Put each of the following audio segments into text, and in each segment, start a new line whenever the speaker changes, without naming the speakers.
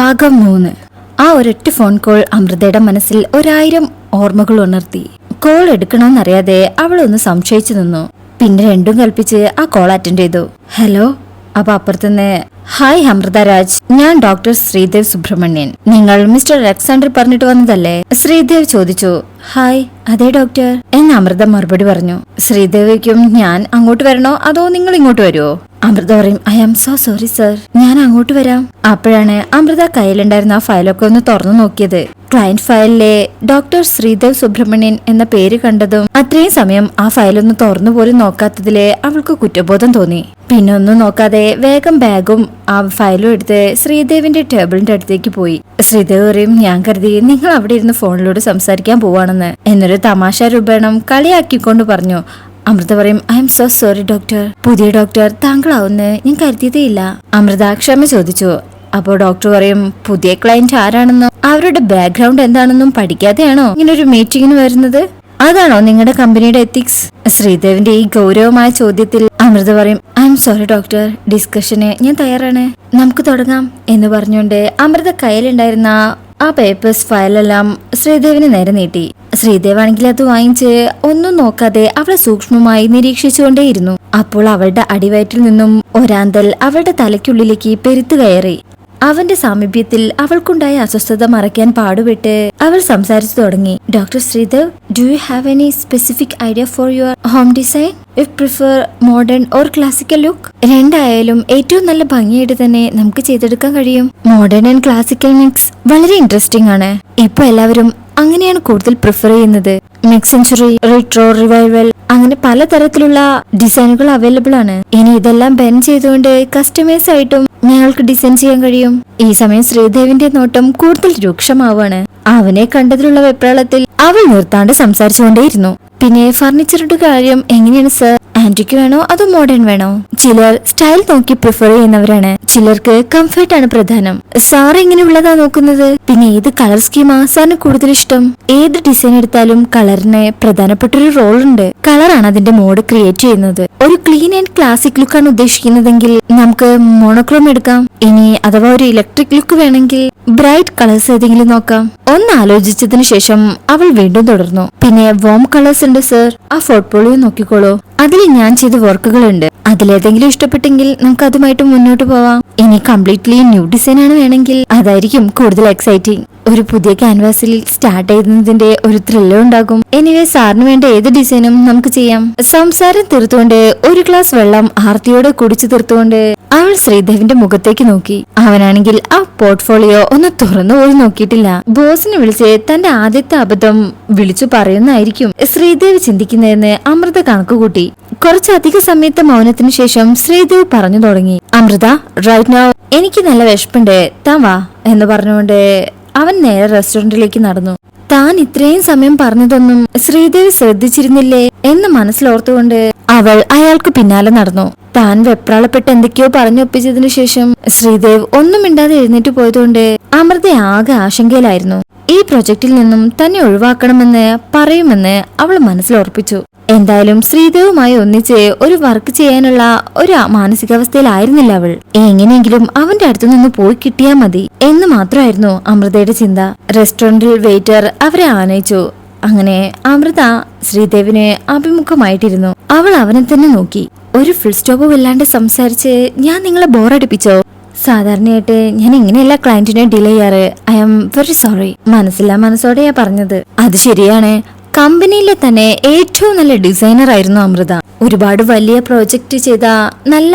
ഭാഗം മൂന്ന്. ആ ഒരൊറ്റ ഫോൺ കോൾ അമൃതയുടെ മനസ്സിൽ ഒരായിരം ഓർമ്മകൾ ഉണർത്തി. കോൾ എടുക്കണമെന്നറിയാതെ അവൾ ഒന്ന് സംശയിച്ചു നിന്നു. പിന്നെ രണ്ടും കൽപ്പിച്ച് ആ കോൾ അറ്റൻഡ് ചെയ്തു. ഹലോ അപ്പൊ അപ്പുറത്തുനിന്ന് ഹായ് അമൃത രാജ്. ഞാൻ ഡോക്ടർ ശ്രീദേവ് സുബ്രഹ്മണ്യൻ. നിങ്ങൾ മിസ്റ്റർ അലക്സാണ്ടർ പറഞ്ഞിട്ട് വന്നതല്ലേ? ശ്രീദേവ് ചോദിച്ചു. ഹായ് അതെ ഡോക്ടർ എന്ന് അമൃത മറുപടി പറഞ്ഞു. ശ്രീദേവിക്കും ഞാൻ അങ്ങോട്ട് വരണോ? അതോ നിങ്ങൾ ഇങ്ങോട്ട് വരുമോ അമൃത പറയും I am so sorry sir ഞാൻ അങ്ങോട്ട് വരാം. അപ്പോഴാണ് അമൃത കയ്യിലുണ്ടായിരുന്ന ആ ഫയലൊക്കെ ഒന്ന് തുറന്നു നോക്കിയത്. ക്ലയന്റ് ഫയലിലെ ഡോക്ടർ ശ്രീദേവ് സുബ്രഹ്മണ്യൻ എന്ന പേര് കണ്ടതും അത്രയും സമയം ആ ഫയലൊന്ന് തുറന്നു പോലും നോക്കാത്തതിൽ അവൾക്ക് കുറ്റബോധം തോന്നി. പിന്നെ ഒന്നും നോക്കാതെ വേഗം ബാഗും ആ ഫയലും എടുത്ത് ശ്രീദേവിന്റെ ടേബിളിന്റെ അടുത്തേക്ക് പോയി. ശ്രീദേവ് പറയും ഞാൻ കരുതി നിങ്ങൾ അവിടെ ഇരുന്ന് ഫോണിലൂടെ സംസാരിക്കാൻ പോവാണെന്ന്. എന്നൊരു തമാശ രൂപേണം കളിയാക്കിക്കൊണ്ട് പറഞ്ഞു. അമൃത പറയും I am so sorry doctor പുതിയ ഡോക്ടർ താങ്കളാവുന്ന് ഞാൻ കരുതിയതേ ഇല്ല അമൃത ക്ഷമ ചോദിച്ചു. അപ്പോൾ ഡോക്ടർ പറയും പുതിയ ക്ലയന്റ് ആരാണെന്നും? അവരുടെ ബാക്ക്ഗ്രൗണ്ട് എന്താണെന്നും പഠിക്കാതെയാണോ ഇങ്ങനെ ഒരു മീറ്റിംഗിന് വരുന്നത്? അതാണോ നിങ്ങളുടെ കമ്പനിയുടെ എത്തിക്സ് ശ്രീദേവിന്റെ ഈ ഗൗരവമായ ചോദ്യത്തിൽ അമൃത പറയും ഐ എം സോറി ഡോക്ടർ ഡിസ്കഷന് ഞാൻ തയ്യാറാണ്. നമുക്ക് തുടങ്ങാം. എന്ന് പറഞ്ഞുകൊണ്ട് അമൃത കയ്യിലുണ്ടായിരുന്ന ആ പേപ്പേഴ്സ് ഫയലെല്ലാം ശ്രീദേവിന് നേരെ നീട്ടി. ശ്രീദേവ് ആണെങ്കിൽ അത് വാങ്ങിച്ച് ഒന്നും നോക്കാതെ അവളെ സൂക്ഷ്മമായി നിരീക്ഷിച്ചുകൊണ്ടേയിരുന്നു. അപ്പോൾ അവളുടെ അടിവയറ്റിൽ നിന്നും ഒരാന്തൽ അവളുടെ തലയ്ക്കുള്ളിലേക്ക് പെരുത്തു കയറി. അവന്റെ സാമീപ്യത്തിൽ അവൾക്കുണ്ടായ അസ്വസ്ഥത മറയ്ക്കാൻ പാടുപെട്ട് അവൾ സംസാരിച്ചു തുടങ്ങി. Doctor Sreedev do you have any specific idea for your home design if prefer modern or classical look രണ്ടായാലും ഏറ്റവും നല്ല ഭംഗിയായിട്ട് തന്നെ നമുക്ക് ചെയ്തെടുക്കാൻ കഴിയും. മോഡേൺ ആൻഡ് ക്ലാസിക്കൽ മിക്സ് വളരെ ഇൻട്രസ്റ്റിംഗ് ആണ്. ഇപ്പൊ എല്ലാവരും അങ്ങനെയാണ് കൂടുതൽ പ്രിഫർ ചെയ്യുന്നത്. മിക്സ് സെഞ്ചുറി റിട്രോ റിവൈവൽ അങ്ങനെ പലതരത്തിലുള്ള ഡിസൈനുകൾ അവൈലബിൾ ആണ്. ഇനി ഇതെല്ലാം ബെൻ ചെയ്തുകൊണ്ട് കസ്റ്റമൈസ് ആയിട്ടും ഞങ്ങൾക്ക് ഡിസൈൻ ചെയ്യാൻ കഴിയും. ഈ സമയം ശ്രീദേവിന്റെ നോട്ടം കൂടുതൽ രൂക്ഷമാവാണ് അവനെ കണ്ടതിലുള്ള വെപ്രാളത്തിൽ അവൾ നിർത്താണ്ട് സംസാരിച്ചുകൊണ്ടേയിരുന്നു. പിന്നെ ഫർണിച്ചറുടെ കാര്യം എങ്ങനെയാണ് സർ ആന്റിക്ക് വേണോ അതോ മോഡേൺ വേണോ? ചിലർ സ്റ്റൈൽ നോക്കി പ്രിഫർ ചെയ്യുന്നവരാണ്. ചിലർക്ക് കംഫർട്ട് ആണ് പ്രധാനം. സാർ എങ്ങനെയുള്ളതാ നോക്കുന്നത്? പിന്നെ ഏത് കളർ സ്കീമാ സാറിന് കൂടുതൽ ഇഷ്ടം? ഏത് ഡിസൈൻ എടുത്താലും കളറിന് പ്രധാനപ്പെട്ട ഒരു റോൾ ഉണ്ട്. കളറാണ് അതിന്റെ മോഡ് ക്രിയേറ്റ് ചെയ്യുന്നത്. ഒരു ക്ലീൻ ആൻഡ് ക്ലാസിക് ലുക്ക് ആണ് ഉദ്ദേശിക്കുന്നതെങ്കിൽ നമുക്ക് മോണോക്രോം എടുക്കാം. ഇനി അഥവാ ഒരു ഇലക്ട്രിക് ലുക്ക് വേണമെങ്കിൽ ബ്രൈറ്റ് കളേഴ്സ് ഏതെങ്കിലും നോക്കാം. ഒന്ന് ആലോചിച്ചതിനു ശേഷം അവൾ വീണ്ടും തുടർന്നു. പിന്നെ വോം കളേഴ്സ് ഉണ്ട് സർ ആ പോർട്ട്ഫോളിയോ നോക്കിക്കോളൂ. അതിൽ ഞാൻ ചെയ്ത വർക്കുകളുണ്ട്. അതിലേതെങ്കിലും ഇഷ്ടപ്പെട്ടെങ്കിൽ നമുക്ക് അതുമായിട്ട് മുന്നോട്ട് പോവാം. ഇനി കംപ്ലീറ്റ്ലി ന്യൂ ഡിസൈൻ ആണ് വേണമെങ്കിൽ അതായിരിക്കും കൂടുതൽ എക്സൈറ്റിംഗ് ഒരു പുതിയ ക്യാൻവാസിൽ സ്റ്റാർട്ട് ചെയ്യുന്നതിന്റെ ഒരു ത്രില്ലും ഉണ്ടാകും. എനിവേ സാറിന് വേണ്ട ഏത് ഡിസൈനും നമുക്ക് ചെയ്യാം. സംസാരം തീർത്തുകൊണ്ട് ഒരു ഗ്ലാസ് വെള്ളം ആർത്തിയോടെ കുടിച്ചു തീർത്തുകൊണ്ട് അവൾ ശ്രീദേവിന്റെ മുഖത്തേക്ക് നോക്കി. അവനാണെങ്കിൽ ആ പോർട്ട്ഫോളിയോ ഒന്ന് തുറന്നു പോലും നോക്കിയിട്ടില്ല. ബോസിനെ വിളിച്ച് തന്റെ ആദ്യത്തെ അബദ്ധം വിളിച്ചു പറയുന്നതായിരിക്കും. ശ്രീദേവ് ചിന്തിക്കുന്നതെന്ന് അമൃത കണക്കുകൂട്ടി. കുറച്ചധിക സമയത്തെ മൗനത്തിന് ശേഷം ശ്രീദേവ് പറഞ്ഞു തുടങ്ങി. അമൃത റൈറ്റ് നൗ എനിക്ക് നല്ല വിശപ്പുണ്ട്. താൻ വാ എന്ന് പറഞ്ഞുകൊണ്ട് അവൻ നേരെ റെസ്റ്റോറന്റിലേക്ക് നടന്നു. താൻ ഇത്രയും സമയം പറഞ്ഞതൊന്നും ശ്രീദേവ് ശ്രദ്ധിച്ചിരുന്നില്ലേ എന്ന് മനസ്സിലോർത്തുകൊണ്ട് അവൾ അയാൾക്ക് പിന്നാലെ നടന്നു. താൻ വെപ്രാളപ്പെട്ട് എന്തൊക്കെയോ പറഞ്ഞൊപ്പിച്ചതിനു ശേഷം ശ്രീദേവ് ഒന്നും മിണ്ടാതെ എഴുന്നേറ്റ് പോയതുകൊണ്ട് അമൃത ആകെ ആശങ്കയിലായിരുന്നു. ഈ പ്രൊജക്റ്റിൽ നിന്നും തന്നെ ഒഴിവാക്കണമെന്ന് പറയുമെന്ന് അവൾ മനസ്സിലുറപ്പിച്ചു എന്തായാലും ശ്രീദേവുമായി ഒന്നിച്ച് ഒരു വർക്ക് ചെയ്യാനുള്ള ഒരു മാനസികാവസ്ഥയിലായിരുന്നില്ല അവൾ. എങ്ങനെയെങ്കിലും അവന്റെ അടുത്തു നിന്ന് പോയി കിട്ടിയാ മതി എന്ന് മാത്രമായിരുന്നു അമൃതയുടെ ചിന്ത. റെസ്റ്റോറന്റിൽ വെയിറ്റർ അവരെ ആനയിച്ചു. അങ്ങനെ അമൃത ശ്രീദേവിനെ അഭിമുഖമായിട്ടിരുന്നു. അവൾ അവനെ തന്നെ നോക്കി. ഒരു ഫുൾ സ്റ്റോപ്പ് ഇല്ലാണ്ട് സംസാരിച്ച് ഞാൻ നിങ്ങളെ ബോറടിപ്പിച്ചോ സാധാരണയായിട്ട് ഞാൻ ഇങ്ങനെയല്ല ക്ലയന്റിനെ ഡിലേ ചെയ്യാറ്. ഐ ആം വെരി സോറി മനസ്സില്ലാ മനസ്സോടെയാ പറഞ്ഞത്. അത് ശരിയാണ്. കമ്പനിയിലെ തന്നെ ഏറ്റവും നല്ല ഡിസൈനർ ആയിരുന്നു അമൃത. ഒരുപാട് വലിയ പ്രോജക്റ്റ് ചെയ്ത നല്ല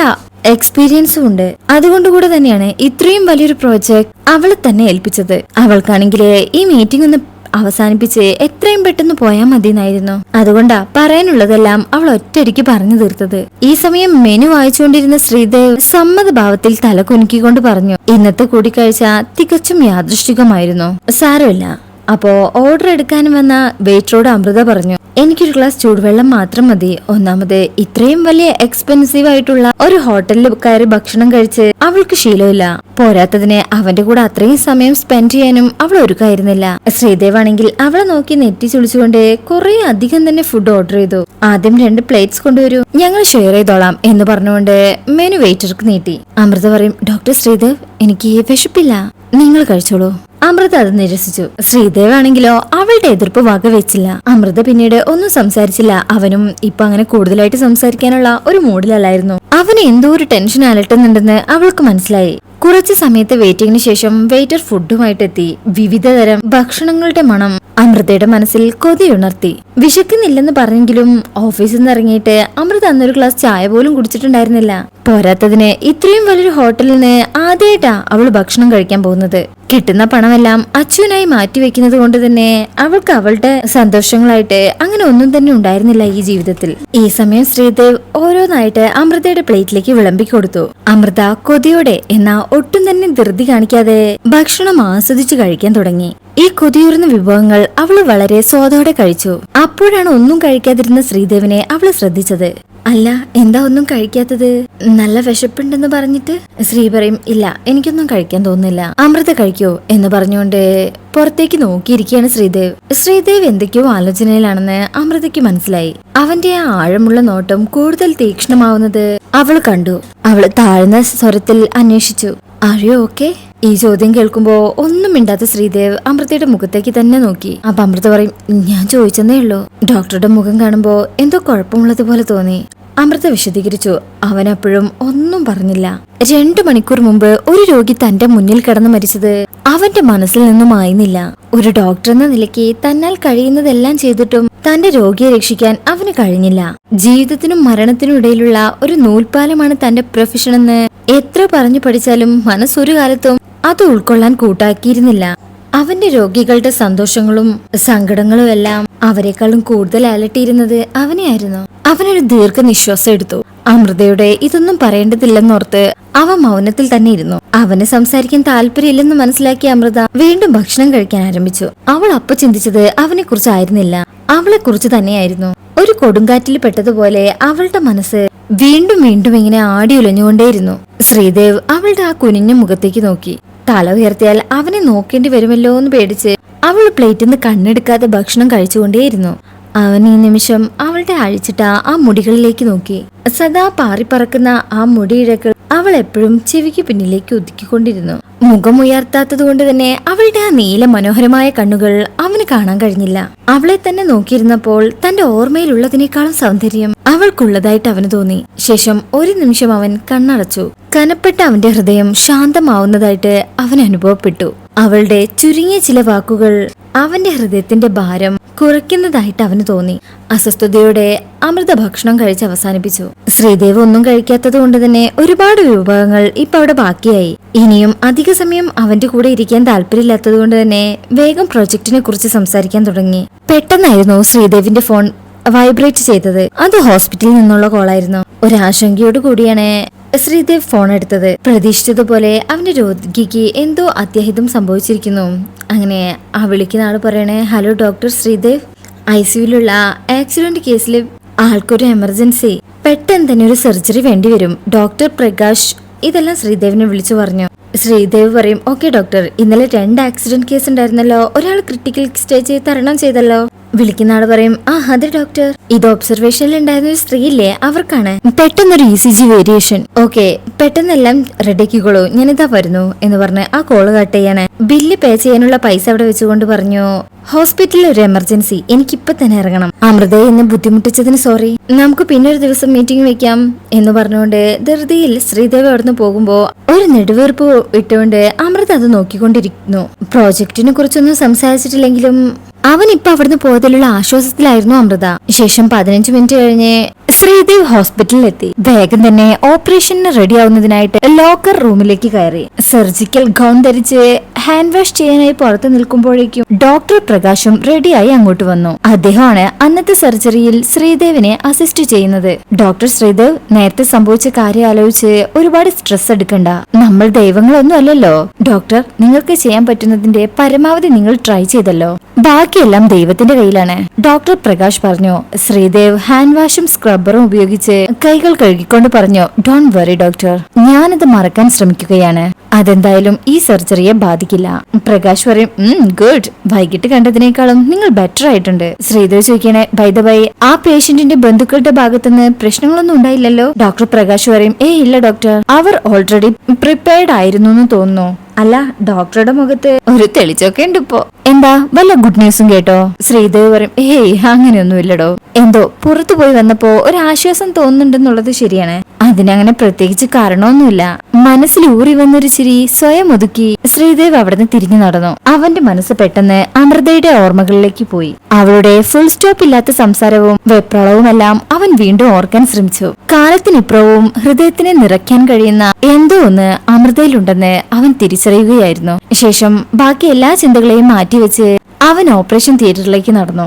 എക്സ്പീരിയൻസും ഉണ്ട്. അതുകൊണ്ട് കൂടെ തന്നെയാണ് ഇത്രയും വലിയൊരു പ്രോജക്റ്റ് അവളെ തന്നെ ഏൽപ്പിച്ചത്. അവൾക്കാണെങ്കിൽ ഈ മീറ്റിംഗ് ഒന്ന് അവസാനിപ്പിച്ച് എത്രയും പെട്ടെന്ന് പോയാൽ മതി എന്നായിരുന്നു അതുകൊണ്ടാ പറയാനുള്ളതെല്ലാം അവൾ ഒറ്റയടിക്ക് പറഞ്ഞു തീർത്തത്. ഈ സമയം മെനു വായിച്ചുകൊണ്ടിരുന്ന ശ്രീദേവ് സമ്മതഭാവത്തിൽ തല കുനുക്കിക്കൊണ്ട് പറഞ്ഞു ഇന്നത്തെ കൂടിക്കാഴ്ച തികച്ചും യാദൃശ്ചികമായിരുന്നു. സാരമില്ല. അപ്പോ ഓർഡർ എടുക്കാൻ വന്ന വെയിറ്ററോട് അമൃത പറഞ്ഞു എനിക്കൊരു ഗ്ലാസ് ചൂടുവെള്ളം മാത്രം മതി. ഒന്നാമത് ഇത്രയും വലിയ എക്സ്പെൻസീവ് ആയിട്ടുള്ള ഒരു ഹോട്ടലിൽ കയറി ഭക്ഷണം കഴിച്ച് അവൾക്ക് ശീലമില്ല. പോരാത്തതിന് അവന്റെ കൂടെ അത്രയും സമയം സ്പെൻഡ് ചെയ്യാനും അവൾ ഒരുക്കായിരുന്നില്ല. ശ്രീദേവ് ആണെങ്കിൽ അവളെ നോക്കി നെറ്റി ചുളിച്ചുകൊണ്ട് കുറെ അധികം തന്നെ ഫുഡ് ഓർഡർ ചെയ്തു. ആദ്യം രണ്ട് പ്ലേറ്റ്സ് കൊണ്ടുവരൂ ഞങ്ങൾ ഷെയർ ചെയ്തോളാം എന്ന് പറഞ്ഞുകൊണ്ട് മെനു വെയിറ്റർക്ക് നീട്ടി. അമൃത പറയും ഡോക്ടർ ശ്രീദേവ് എനിക്ക് വിശപ്പില്ല. നിങ്ങൾ കഴിച്ചോളൂ. അമൃത അത് നിരസിച്ചു. ശ്രീദേവാണെങ്കിലോ അവളുടെ എതിർപ്പ് വകവെച്ചില്ല. അമൃത പിന്നീട് ഒന്നും സംസാരിച്ചില്ല. അവനും ഇപ്പൊ അങ്ങനെ കൂടുതലായിട്ട് സംസാരിക്കാനുള്ള ഒരു മൂഡിലല്ലായിരുന്നു അവന് എന്തോ ഒരു ടെൻഷൻ അലട്ടുന്നുണ്ടെന്ന് അവൾക്ക് മനസ്സിലായി. കുറച്ചു സമയത്ത് വെയിറ്റിംഗിന് ശേഷം വെയിറ്റർ ഫുഡുമായിട്ട് എത്തി വിവിധ തരം ഭക്ഷണങ്ങളുടെ മണം അമൃതയുടെ മനസ്സിൽ കൊതിയുണർത്തി. വിശക്കുന്നില്ലെന്ന് പറഞ്ഞെങ്കിലും ഓഫീസിൽ നിന്ന് ഇറങ്ങിയിട്ട് അമൃത അന്നൊരു ഗ്ലാസ് ചായ പോലും കുടിച്ചിട്ടുണ്ടായിരുന്നില്ല. പോരാത്തതിന് ഇത്രയും വലിയൊരു ഹോട്ടലിൽ നിന്ന് ആദ്യമായിട്ടാ അവൾ ഭക്ഷണം കഴിക്കാൻ പോകുന്നത്. കിട്ടുന്ന പണമെല്ലാം അച്ഛനായി മാറ്റിവെക്കുന്നത് കൊണ്ട് തന്നെ അവൾക്ക് അവളുടെ സന്തോഷങ്ങളായിട്ട് അങ്ങനെ ഒന്നും തന്നെ ഉണ്ടായിരുന്നില്ല ഈ ജീവിതത്തിൽ. ഈ സമയം ശ്രീദേവ് ഓരോന്നായിട്ട് അമൃതയുടെ പ്ലേറ്റിലേക്ക് വിളമ്പിക്കൊടുത്തു അമൃത കൊതിയോടെ എന്നാ ഒട്ടും തന്നെ ധൃതി കാണിക്കാതെ ഭക്ഷണം ആസ്വദിച്ചു കഴിക്കാൻ തുടങ്ങി. ഈ കൊതിയൂർന്ന വിഭവങ്ങൾ അവൾ വളരെ സ്വാദോടെ കഴിച്ചു. അപ്പോഴാണ് ഒന്നും കഴിക്കാതിരുന്ന ശ്രീദേവിനെ അവൾ ശ്രദ്ധിച്ചത്. അല്ല എന്താ ഒന്നും കഴിക്കാത്തത്? നല്ല വിശപ്പുണ്ടെന്ന് പറഞ്ഞിട്ട്? ശ്രീ പറയും ഇല്ല എനിക്കൊന്നും കഴിക്കാൻ തോന്നുന്നില്ല. അമൃത കഴിക്കോ എന്ന് പറഞ്ഞുകൊണ്ട് പുറത്തേക്ക് നോക്കിയിരിക്കുകയാണ് ശ്രീദേവ്. ശ്രീദേവ് എന്തൊക്കെയോ ആലോചനയിലാണെന്ന് അമൃതയ്ക്ക് മനസ്സിലായി. അവന്റെ ആ ആഴമുള്ള നോട്ടം കൂടുതൽ തീക്ഷ്ണമാവുന്നത് അവൾ കണ്ടു. അവൾ താഴ്ന്ന സ്വരത്തിൽ അന്വേഷിച്ചു. അറിയോ ഓക്കെ? ഈ ചോദ്യം കേൾക്കുമ്പോ ഒന്നും മിണ്ടാത്ത ശ്രീദേവ് അമൃതയുടെ മുഖത്തേക്ക് തന്നെ നോക്കി. അപ്പൊ അമൃത പറയും ഞാൻ ചോദിച്ചെന്നേ ഉള്ളൂ. ഡോക്ടറുടെ മുഖം കാണുമ്പോ എന്തോ കുഴപ്പമുള്ളതുപോലെ തോന്നി. അമൃത വിശദീകരിച്ചു അവൻ അപ്പോഴും ഒന്നും പറഞ്ഞില്ല. രണ്ടു മണിക്കൂർ മുമ്പ് ഒരു രോഗി തന്റെ മുന്നിൽ കിടന്ന് മരിച്ചത് അവന്റെ മനസ്സിൽ നിന്നും ആയിരുന്നില്ല. ഒരു ഡോക്ടർ എന്ന നിലയ്ക്ക് തന്നാൽ കഴിയുന്നതെല്ലാം ചെയ്തിട്ടും തന്റെ രോഗിയെ രക്ഷിക്കാൻ അവന് കഴിഞ്ഞില്ല. ജീവിതത്തിനും മരണത്തിനും ഇടയിലുള്ള ഒരു നൂൽപാലമാണ് തന്റെ പ്രൊഫഷൻ എന്ന് എത്ര പറഞ്ഞു പഠിച്ചാലും മനസ്സൊരു കാലത്തും അത് ഉൾക്കൊള്ളാൻ കൂട്ടാക്കിയിരുന്നില്ല. അവന്റെ രോഗികളുടെ സന്തോഷങ്ങളും സങ്കടങ്ങളും എല്ലാം അവരെക്കാളും കൂടുതൽ അലട്ടിയിരുന്നത് അവനെയായിരുന്നു. അവനൊരു ദീർഘനിശ്വാസം എടുത്തു. അമൃതയുടെ ഇതൊന്നും പറയേണ്ടതില്ലെന്നോർത്ത് അവ മൗനത്തിൽ തന്നെ ഇരുന്നു. അവന് സംസാരിക്കാൻ താല്പര്യമില്ലെന്ന് മനസ്സിലാക്കിയ അമൃത വീണ്ടും ഭക്ഷണം കഴിക്കാൻ ആരംഭിച്ചു. അവൾ അപ്പൊ ചിന്തിച്ചത് അവനെ കുറിച്ചായിരുന്നില്ല അവളെ കുറിച്ച് തന്നെയായിരുന്നു. ഒരു കൊടുങ്കാറ്റിൽ പെട്ടതുപോലെ അവളുടെ മനസ്സ് വീണ്ടും വീണ്ടും ഇങ്ങനെ ആടി ഉലഞ്ഞുകൊണ്ടേയിരുന്നു ശ്രീദേവ് അവളുടെ ആ കുനിഞ്ഞ മുഖത്തേക്ക് നോക്കി. തല ഉയർത്തിയാൽ അവനെ നോക്കേണ്ടി വരുമല്ലോ എന്ന് പേടിച്ച് അവൾ പ്ലേറ്റിൽ നിന്ന് കണ്ണെടുക്കാതെ ഭക്ഷണം കഴിച്ചുകൊണ്ടേയിരുന്നു. അവൻ ഈ നിമിഷം അവളുടെ അഴിച്ചിട്ട ആ മുടികളിലേക്ക് നോക്കി. സദാ പാറിപ്പറക്കുന്ന ആ മുടിയിഴകൾ അവൾ എപ്പോഴും ചെവിക്ക് പിന്നിലേക്ക് ഒതുക്കിക്കൊണ്ടിരുന്നു. മുഖം ഉയർത്താത്തത് കൊണ്ട് തന്നെ അവളുടെ ആ നീല മനോഹരമായ കണ്ണുകൾ അവന് കാണാൻ കഴിഞ്ഞില്ല. അവളെ തന്നെ നോക്കിയിരുന്നപ്പോൾ തന്റെ ഓർമ്മയിലുള്ളതിനേക്കാളും സൗന്ദര്യം അവൾക്കുള്ളതായിട്ട് അവന് തോന്നി. ശേഷം ഒരു നിമിഷം അവൻ കണ്ണടച്ചു. കനപ്പെട്ട അവന്റെ ഹൃദയം ശാന്തമാവുന്നതായിട്ട് അവൻ അനുഭവപ്പെട്ടു. അവളുടെ ചുരുങ്ങിയ ചില വാക്കുകൾ അവന്റെ ഹൃദയത്തിന്റെ ഭാരം കുറയ്ക്കുന്നതായിട്ട് അവന് തോന്നി. അസ്വസ്ഥതയോടെ അമൃത ഭക്ഷണം കഴിച്ച് അവസാനിപ്പിച്ചു. ശ്രീദേവ് ഒന്നും കഴിക്കാത്തത് കൊണ്ട് തന്നെ ഒരുപാട് വിഭവങ്ങൾ ഇപ്പൊ അവിടെ ബാക്കിയായി. ഇനിയും അധിക സമയം അവന്റെ കൂടെ ഇരിക്കാൻ താല്പര്യമില്ലാത്തത് കൊണ്ട് തന്നെ വേഗം പ്രൊജക്ടിനെ കുറിച്ച് സംസാരിക്കാൻ തുടങ്ങി. പെട്ടെന്നായിരുന്നു ശ്രീദേവിന്റെ ഫോൺ വൈബ്രേറ്റ് ചെയ്തത്. അത് ഹോസ്പിറ്റലിൽ നിന്നുള്ള കോളായിരുന്നു ഒരു ആശങ്കയോട് കൂടിയാണ് ശ്രീദേവ് ഫോൺ എടുത്തത്. പ്രതീക്ഷിച്ചതുപോലെ അവന്റെ രോഗിക്ക് എന്തോ അത്യാഹിതം സംഭവിച്ചിരിക്കുന്നു. അങ്ങനെ ആ വിളിക്കുന്ന ആൾ പറയണേ ഹലോ ഡോക്ടർ ശ്രീദേവ്. ഐ സിയുലുള്ള ആക്സിഡന്റ് കേസിൽ ആൾക്കൊരു എമർജൻസി പെട്ടെന്ന് തന്നെ ഒരു സർജറി വേണ്ടിവരും ഡോക്ടർ പ്രകാശ് ഇതെല്ലാം ശ്രീദേവിനെ വിളിച്ചു പറഞ്ഞു. ശ്രീദേവ് പറയും ഓക്കെ ഡോക്ടർ ഇന്നലെ രണ്ട് ആക്സിഡന്റ് കേസ് ഉണ്ടായിരുന്നല്ലോ. ഒരാൾ ക്രിട്ടിക്കൽ സ്റ്റേജ് തരണം ചെയ്തല്ലോ. വിളിക്കുന്ന ആൾ പറയും ആ അതെ ഡോക്ടർ. ഇത് ഒബ്സർവേഷനിൽ ഉണ്ടായിരുന്ന ഒരു സ്ത്രീയില്ലേ അവർക്കാണ്. പെട്ടെന്നൊരു E C G variation. Okay പെട്ടെന്നെല്ലാം റെഡിയാക്കിക്കോളൂ ഞാനിതാ വരുന്നു എന്ന് പറഞ്ഞ് ആ കോൾ കട്ട് ചെയ്യാണ്. ബില്ല് പേ ചെയ്യാനുള്ള പൈസ അവിടെ വെച്ചുകൊണ്ട് പറഞ്ഞു ഹോസ്പിറ്റലിൽ ഒരു എമർജൻസി എനിക്കിപ്പൊ തന്നെ ഇറങ്ങണം. അമൃതയെ എന്നെ ബുദ്ധിമുട്ടിച്ചതിന് സോറി. നമുക്ക് പിന്നെ ഒരു ദിവസം മീറ്റിംഗ് വെക്കാം എന്ന് പറഞ്ഞുകൊണ്ട് ധൃതിയിൽ ശ്രീദേവ് അവിടുന്ന് പോകുമ്പോ ഒരു നെടുവീർപ്പ് ഇട്ടുകൊണ്ട് അമൃത അത് നോക്കിക്കൊണ്ടിരിക്കുന്നു. പ്രോജക്റ്റിനെ കുറിച്ചൊന്നും സംസാരിച്ചിട്ടില്ലെങ്കിലും അവൻ ഇപ്പൊ അവിടുന്ന് പോയതിലുള്ള ആശ്വാസത്തിലായിരുന്നു അമൃത. ശേഷം പതിനഞ്ച് മിനിറ്റ് കഴിഞ്ഞ് ശ്രീദേവ് ഹോസ്പിറ്റലിൽ എത്തി വേഗം തന്നെ ഓപ്പറേഷന് റെഡി ആവുന്നതിനായിട്ട് ലോക്കർ റൂമിലേക്ക് കയറി. സർജിക്കൽ ഗൗൺ ധരിച്ച് ഹാൻഡ് വാഷ് ചെയ്യാനായി പുറത്തു നിൽക്കുമ്പോഴേക്കും ഡോക്ടർ പ്രകാശും റെഡിയായി അങ്ങോട്ട് വന്നു. അദ്ദേഹമാണ് അന്നത്തെ സർജറിയിൽ ശ്രീദേവിനെ അസിസ്റ്റ് ചെയ്യുന്നത്. ഡോക്ടർ ശ്രീദേവ് നേരത്തെ സംഭവിച്ച കാര്യം ആലോചിച്ച് ഒരുപാട് സ്ട്രെസ് എടുക്കണ്ട. നമ്മൾ ദൈവങ്ങളൊന്നും അല്ലല്ലോ. ഡോക്ടർ നിങ്ങൾക്ക് ചെയ്യാൻ പറ്റുന്നതിന്റെ പരമാവധി നിങ്ങൾ ട്രൈ ചെയ്തല്ലോ. ബാക്കിയെല്ലാം ദൈവത്തിന്റെ കയ്യിലാണ്. ഡോക്ടർ പ്രകാശ് പറഞ്ഞു ശ്രീദേവ് ഹാൻഡ് വാഷും സ്ക്രബ്ബറും ഉപയോഗിച്ച് കൈകൾ കഴുകിക്കൊണ്ട് പറഞ്ഞു ഡോണ്ട് വെറി ഡോക്ടർ ഞാനത് മറക്കാൻ ശ്രമിക്കുകയാണ്. അതെന്തായാലും ഈ സർജറിയെ ബാധിക്കില്ല. പ്രകാശ് പറയും ഗുഡ്. വൈകിട്ട് കണ്ടതിനേക്കാളും നിങ്ങൾ ബെറ്റർ ആയിട്ടുണ്ട്. ശ്രീധർ ചോദിക്കണേ ബൈദബായി ആ പേഷ്യന്റിന്റെ ബന്ധുക്കളുടെ ഭാഗത്തുനിന്ന് പ്രശ്നങ്ങളൊന്നും ഉണ്ടായില്ലല്ലോ? ഡോക്ടർ പ്രകാശ് പറയും ഏ ഇല്ല ഡോക്ടർ അവർ ഓൾറെഡി പ്രിപ്പയർഡ് ആയിരുന്നു എന്ന് തോന്നുന്നു. അല്ല ഡോക്ടറുടെ മുഖത്ത് ഒരു തെളിച്ചൊക്കെ ഉണ്ട് ഇപ്പോ എന്താ വല്ല ഗുഡ് ന്യൂസും കേട്ടോ? ശ്രീദേവ് പറയും ഏയ് അങ്ങനെയൊന്നും ഇല്ലടോ എന്തോ പുറത്തു പോയി വന്നപ്പോ ഒരു ആശ്വാസം തോന്നുന്നുണ്ടെന്നുള്ളത് ശരിയാണ്. അതിനങ്ങനെ പ്രത്യേകിച്ച് കാരണമൊന്നുമില്ല. മനസ്സിൽ ഊറി വന്നൊരു ചിരി സ്വയം ഒതുക്കി ശ്രീദേവ് അവിടുന്ന് തിരിഞ്ഞു നടന്നു. അവന്റെ മനസ്സ് പെട്ടെന്ന് അമൃതയുടെ ഓർമ്മകളിലേക്ക് പോയി. അവളുടെ ഫുൾ സ്റ്റോപ്പ് ഇല്ലാത്ത സംസാരവും വെപ്രളവുമെല്ലാം അവൻ വീണ്ടും ഓർക്കാൻ ശ്രമിച്ചു. കാലത്തിനിപ്പുറവും ഹൃദയത്തിനെ നിറയ്ക്കാൻ കഴിയുന്ന എന്തോ ഒന്ന് അമൃതയിലുണ്ടെന്ന് അവൻ തിരിച്ചറിയുകയായിരുന്നു. ശേഷം ബാക്കി എല്ലാ ചിന്തകളെയും മാറ്റിവെച്ച് അവൻ ഓപ്പറേഷൻ തിയേറ്ററിലേക്ക് നടന്നു.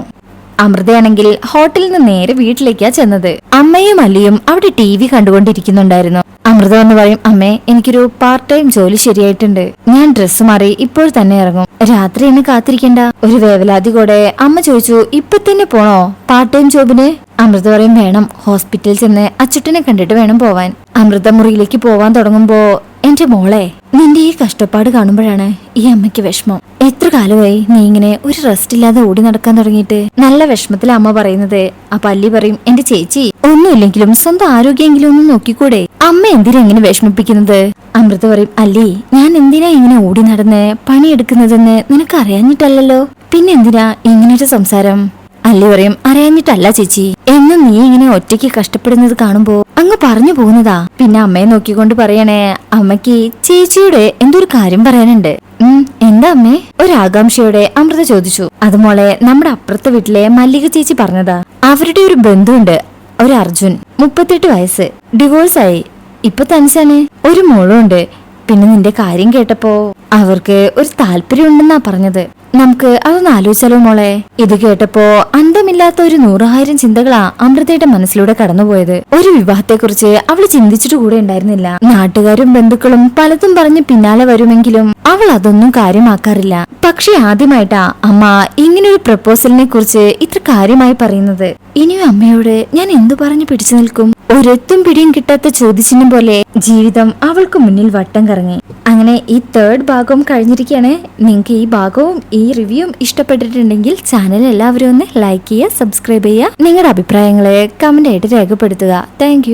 അമൃതയാണെങ്കിൽ ഹോട്ടലിൽ നിന്ന് നേരെ വീട്ടിലേക്കാ ചെന്നത്. അമ്മയും അല്ലിയും അവിടെ ടി വി കണ്ടുകൊണ്ടിരിക്കുന്നുണ്ടായിരുന്നു. അമൃത എന്ന് പറയും അമ്മേ എനിക്കൊരു പാർട്ട് ടൈം ജോലി ശരിയായിട്ടുണ്ട്. ഞാൻ ഡ്രസ്സ് മാറി ഇപ്പോൾ തന്നെ ഇറങ്ങും. രാത്രി എന്നെ കാത്തിരിക്കണ്ട. ഒരു വേവലാതി കൂടെ അമ്മ ചോദിച്ചു ഇപ്പൊ തന്നെ പോണോ? പാർട്ട് ടൈം ജോബിന്? അമൃത പറയും വേണം. ഹോസ്പിറ്റലിൽ ചെന്ന് അച്ചുട്ടനെ കണ്ടിട്ട് വേണം പോവാൻ. അമൃത മുറിയിലേക്ക് പോവാൻ തുടങ്ങുമ്പോ എന്റെ മോളെ നിന്റെ ഈ കഷ്ടപ്പാട് കാണുമ്പോഴാണ് ഈ അമ്മയ്ക്ക് വിഷമം. എത്ര കാലമായി നീ ഇങ്ങനെ ഒരു റെസ്റ്റ് ഇല്ലാതെ ഓടി നടക്കാൻ തുടങ്ങിയിട്ട്? നല്ല വിഷമത്തിൽ അമ്മ പറയുന്നത്. ആ പല്ലി പറയും എന്റെ ചേച്ചി ഒന്നുമില്ലെങ്കിലും സ്വന്തം ആരോഗ്യമെങ്കിലും ഒന്ന് നോക്കിക്കൂടെ? അമ്മ എന്തിനാ ഇങ്ങനെ വിഷമിപ്പിക്കുന്നത്? അമൃത പറയും അല്ലേ ഞാൻ എന്തിനാ ഇങ്ങനെ ഓടി നടന്ന് പണിയെടുക്കുന്നതെന്ന് നിനക്ക് അറിയാഞ്ഞിട്ടല്ലല്ലോ? പിന്നെ എന്തിനാ ഇങ്ങനൊരു സംസാരം? അല്ലി പറയും അറിയാഞ്ഞിട്ടല്ല ചേച്ചി. എന്നും നീ ഇങ്ങനെ ഒറ്റയ്ക്ക് കഷ്ടപ്പെടുന്നത് കാണുമ്പോ അങ്ങ് പറഞ്ഞു പോകുന്നതാ. പിന്നെ അമ്മയെ നോക്കിക്കൊണ്ട് പറയണേ അമ്മയ്ക്ക് ചേച്ചിയുടെ എന്തൊരു കാര്യം പറയാനുണ്ട്? എന്താ അമ്മേ? ഒരു ആകാംക്ഷയോടെ അമൃത ചോദിച്ചു. അത് മോളെ നമ്മുടെ അപ്പുറത്തെ വീട്ടിലെ മല്ലിക ചേച്ചി പറഞ്ഞതാ. അവരുടെ ഒരു ബന്ധുണ്ട് ഒരു അർജുൻ മുപ്പത്തെട്ട് വയസ്സ്. ഡിവോഴ്സായി. ഇപ്പൊ തനിച്ചാണ്. ഒരു മോളുണ്ട്. പിന്നെ നിന്റെ കാര്യം കേട്ടപ്പോ അവർക്ക് ഒരു താല്പര്യം ഉണ്ടെന്നാ പറഞ്ഞത്. നമുക്ക് അതൊന്ന് ആലോചിച്ചാലോ മോളെ? ഇത് കേട്ടപ്പോ അന്തമില്ലാത്ത ഒരു നൂറായിരം ചിന്തകളാ അമൃതയുടെ മനസ്സിലൂടെ കടന്നുപോയത്. ഒരു വിവാഹത്തെക്കുറിച്ച് അവൾ ചിന്തിച്ചിട്ട് കൂടെ ഉണ്ടായിരുന്നില്ല. നാട്ടുകാരും ബന്ധുക്കളും പലതും പറഞ്ഞ് പിന്നാലെ വരുമെങ്കിലും അവൾ അതൊന്നും കാര്യമാക്കാറില്ല. പക്ഷെ ആദ്യമായിട്ടാ അമ്മ ഇങ്ങനൊരു പ്രപ്പോസലിനെ കുറിച്ച് ഇത്ര കാര്യമായി പറയുന്നത്. ഇനിയും അമ്മയോട് ഞാൻ എന്തു പറഞ്ഞു പിടിച്ചു നിൽക്കും? ഒരെത്തും പിടിയും കിട്ടാത്ത ചോദ്യചിഹ്നം പോലെ ജീവിതം അവൾക്ക് മുന്നിൽ വട്ടം കറങ്ങി. അങ്ങനെ ഈ തേർഡ് ഭാഗവും കഴിഞ്ഞിരിക്കുകയാണ് നിങ്ങൾക്ക് ഈ ഭാഗവും ഈ റിവ്യൂവും ഇഷ്ടപ്പെട്ടിട്ടുണ്ടെങ്കിൽ ചാനൽ എല്ലാവരും ഒന്ന് ലൈക്ക് ചെയ്യുക സബ്സ്ക്രൈബ് ചെയ്യുക. നിങ്ങളുടെ അഭിപ്രായങ്ങളെ കമന്റ് ആയിട്ട് രേഖപ്പെടുത്തുക. താങ്ക്